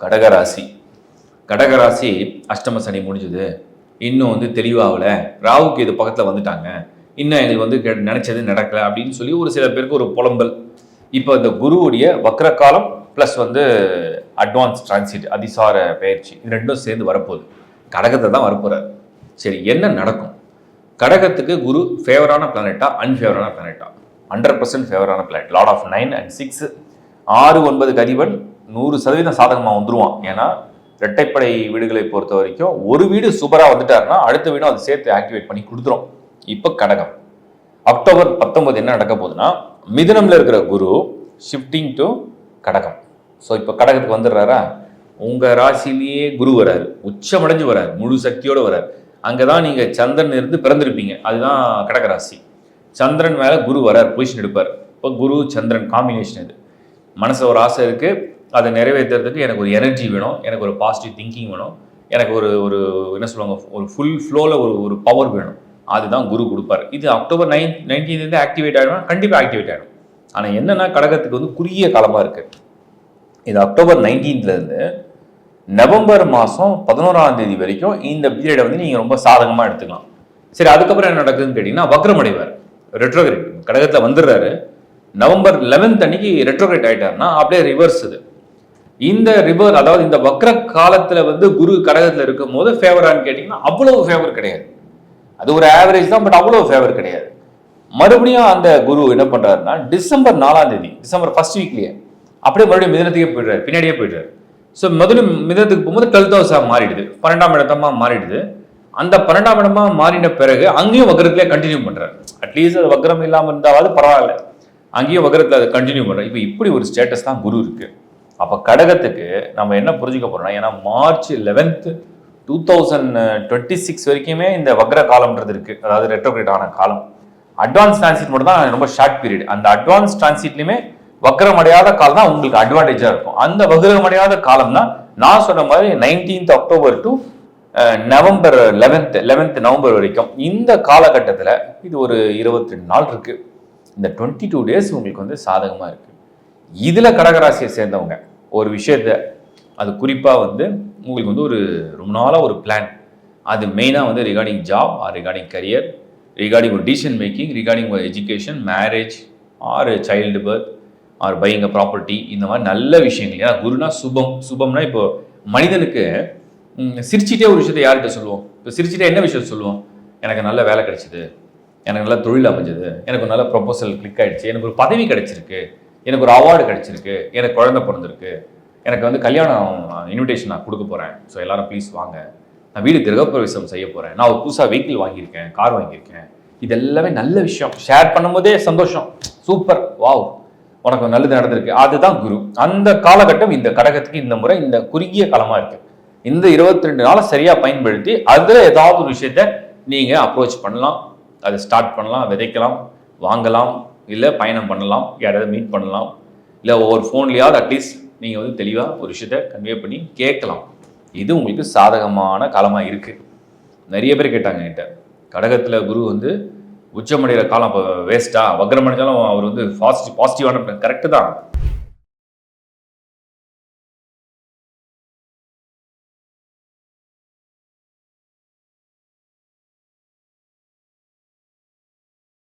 கடகராசி. கடகராசி அஷ்டம சனி முடிஞ்சது. இன்னும் வந்து தெளிவாகல. ராவுக்கு இது பக்கத்தில் வந்துட்டாங்க. இன்னும் எங்களுக்கு வந்து கெ- நினைச்சது நடக்கல அப்படின்னு சொல்லி ஒரு சில பேருக்கு ஒரு புலம்பல். இப்போ இந்த குருவுடைய வக்ர காலம் ப்ளஸ் வந்து அட்வான்ஸ் டிரான்சிட் அதிசார பயிற்சி இது ரெண்டும் சேர்ந்து வரப்போகுது. கடகத்தை தான் வரப்போகிறார் சரி என்ன நடக்கும்? கடகத்துக்கு குரு ஃபேவரான பிளானட்டா அன்ஃபேவரான பிளானட்டா hundred percent ஃபேவரான planet lord of nine and six ஆறு ஒன்பதுக்கு அதிபன் நூறு சதவீதம் சாதகமாக வந்துருவான். ஏன்னா இரட்டைப்படை வீடுகளை பொறுத்த வரைக்கும் ஒரு வீடு சூப்பராக வந்துட்டாருன்னா அடுத்த வீடும் அதை சேர்த்து ஆக்டிவேட் பண்ணி கொடுத்துரும். இப்போ கடகம். அக்டோபர் பத்தொன்பது என்ன நடக்க போகுதுன்னா மிதுனம்ல இருக்கிற குரு ஷிஃப்டிங் டு கடகம். ஸோ இப்போ கடகத்துக்கு வந்துடுறாரா? உங்கள் ராசிலேயே குரு வராரு. உச்சமடைஞ்சு வராரு. முழு சக்தியோடு வராரு. அங்கதான் நீங்கள் சந்திரன் இருந்து பிறந்திருப்பீங்க. அதுதான் கடக ராசி. சந்திரன் மேலே குரு வரார். பொசிஷன் எடுப்பார். இப்போ குரு சந்திரன் காம்பினேஷன் இது. மனசில் ஒரு ஆசை இருக்குது அதை நிறைவேற்றுறதுக்கு எனக்கு ஒரு எனர்ஜி வேணும் எனக்கு ஒரு பாசிட்டிவ் திங்கிங் வேணும் எனக்கு ஒரு ஒரு என்ன சொல்லுவாங்க ஒரு ஃபுல் ஃப்ளோவில் ஒரு ஒரு பவர் வேணும். அதுதான் குரு கொடுப்பார். இது அக்டோபர் நைன் நைன்டீன்லேருந்து ஆக்டிவேட் ஆகிடும் கண்டிப்பாக ஆக்டிவேட் ஆகிடும் ஆனால் என்னன்னா கடகத்துக்கு வந்து குறுகிய காலமாக இருக்குது இது அக்டோபர் 19th இருந்து நவம்பர் மாதம் பதினோராம் தேதி வரைக்கும் இந்த பீரியடை வந்து நீங்கள் ரொம்ப சாதகமாக எடுத்துக்கலாம். சரி அதுக்கப்புறம் என்ன நடக்குதுன்னு கேட்டிங்கன்னா வக்ரமடைவார். ரெட்ரோகிரேட் கடகத்தில் வந்துடுறாரு. நவம்பர் 11th அன்னைக்கு ரெட்ரோகிரேட் ஆயிட்டாருன்னா அப்படியே ரிவர்ஸ் இது. இந்த ரிவர் அதாவது இந்த வக்ர காலத்துல வந்து குரு கடகத்துல இருக்கும் போது ஃபேவரான்னு கேட்டிங்கன்னா அவ்வளவு ஃபேவர் கிடையாது. அது ஒரு ஆவரேஜ் தான் பட் அவ்வளவு ஃபேவர் கிடையாது. மறுபடியும் அந்த குரு என்ன பண்றாருன்னா டிசம்பர் நாலாம் தேதி டிசம்பர் ஃபர்ஸ்ட் வீக்லயே அப்படியே மறுபடியும் மிதனத்துக்கே போயிடுறாரு பின்னாடியே போயிடுறாரு. ஸோ முதல்ல மிதனத்துக்கு போகும்போது டுவெல்த் ஹவுஸாக மாறிடுது பன்னெண்டாம் இடத்தமா மாறிடுது. அந்த பன்னெண்டாம் இடமா மாறின பிறகு அங்கேயும் வக்ரத்திலே கண்டினியூ பண்றாரு. அட்லீஸ்ட் அது வக்ரம் இல்லாமல் இருந்தாவது பரவாயில்ல. அங்கேயும் வக்ரத்தில் அதை கண்டினியூ பண்றாரு. இப்போ இப்படி ஒரு ஸ்டேட்டஸ் தான் குரு இருக்குது அப்போ கடகத்துக்கு நம்ம என்ன புரிஞ்சுக்க போகிறோம்னா ஏன்னா March eleventh two thousand twenty six வரைக்குமே இந்த வக்ர காலம்ன்றது இருக்குது அதாவது ரெட்ரோகிரேட் ஆன காலம். அட்வான்ஸ் டிரான்சிட் மட்டும் தான் ரொம்ப ஷார்ட் பீரியட் அந்த அட்வான்ஸ் டிரான்சிட்லையுமே வக்ரம் அடையாத காலம் தான் உங்களுக்கு அட்வான்டேஜாக இருக்கும். அந்த வக்ரம் காலம் தான் நான் சொன்ன மாதிரி nineteenth October to November eleventh eleventh November வரைக்கும். இந்த காலகட்டத்தில் இது ஒரு இருபத்தி ரெண்டு நாள் இருக்குது இந்த டுவெண்ட்டி டூ டேஸ் உங்களுக்கு வந்து சாதகமாக இருக்குது இதில் கடகராசியை சேர்ந்தவங்க. ஒரு விஷயத்த அது குறிப்பாக வந்து உங்களுக்கு வந்து ஒரு ரொம்ப நாளாக ஒரு பிளான் அது மெயினாக வந்து regarding job or regarding career regarding ஒரு decision making regarding education marriage or child birth or buying a property இந்த மாதிரி நல்ல விஷயங்கள். ஏன்னா குருனா சுபம். சுபம்னா இப்போ மனிதனுக்கு சிரிச்சிட்டே ஒரு விஷயத்தை யார்கிட்ட சொல்லுவோம்? இப்போ சிரிச்சிட்டே என்ன விஷயம் சொல்லுவோம்? எனக்கு நல்ல வேலை கிடைச்சிது. எனக்கு நல்ல தொழில் அமைஞ்சது. எனக்கு நல்ல ப்ரொபோசல் கிளிக் ஆகிடுச்சு எனக்கு ஒரு பதவி கிடைச்சிருக்கு. எனக்கு ஒரு அவார்டு கிடைச்சிருக்கு எனக்கு குழந்தை பிறந்திருக்கு எனக்கு வந்து கல்யாணம் இன்விடேஷன் நான் கொடுக்க போகிறேன் ஸோ எல்லாரும் ப்ளீஸ் வாங்க. நான் வீடு கிரகப்பிரவேசம் செய்ய போகிறேன் நான் ஒரு புதுசாக வெஹிக்கிள் வாங்கியிருக்கேன் கார் வாங்கியிருக்கேன். இது எல்லாமே நல்ல விஷயம். ஷேர் பண்ணும்போதே சந்தோஷம். சூப்பர் வாவ் உனக்கு நல்லது நடந்திருக்கு. அதுதான் குரு. அந்த காலகட்டம் இந்த கடகத்துக்கு இந்த முறை இந்த குறுகிய காலமாக இருக்கு. இந்த இருபத்தி ரெண்டு நாளை சரியாக பயன்படுத்தி அதில் ஏதாவது ஒரு விஷயத்த நீங்கள் அப்ரோச் பண்ணலாம். அதை ஸ்டார்ட் பண்ணலாம் விதைக்கலாம் வாங்கலாம். இல்லை பயணம் பண்ணலாம் யாராவது மீட் பண்ணலாம் இல்லை ஒவ்வொரு ஃபோன்லேயாவது அட்லீஸ்ட் நீங்கள் வந்து தெளிவாக ஒரு விஷயத்த கன்வே பண்ணி கேட்கலாம். இது உங்களுக்கு சாதகமான காலமாக இருக்குது நிறைய பேர் கேட்டாங்க என்கிட்ட. கடகத்தில் குரு வந்து உச்சமடைகிற காலம் இப்போ வேஸ்ட்டாக வக்ரம் அடைஞ்சாலும் அவர் வந்து பாசிட்டிவ் பாசிட்டிவான கரெக்டு தான்.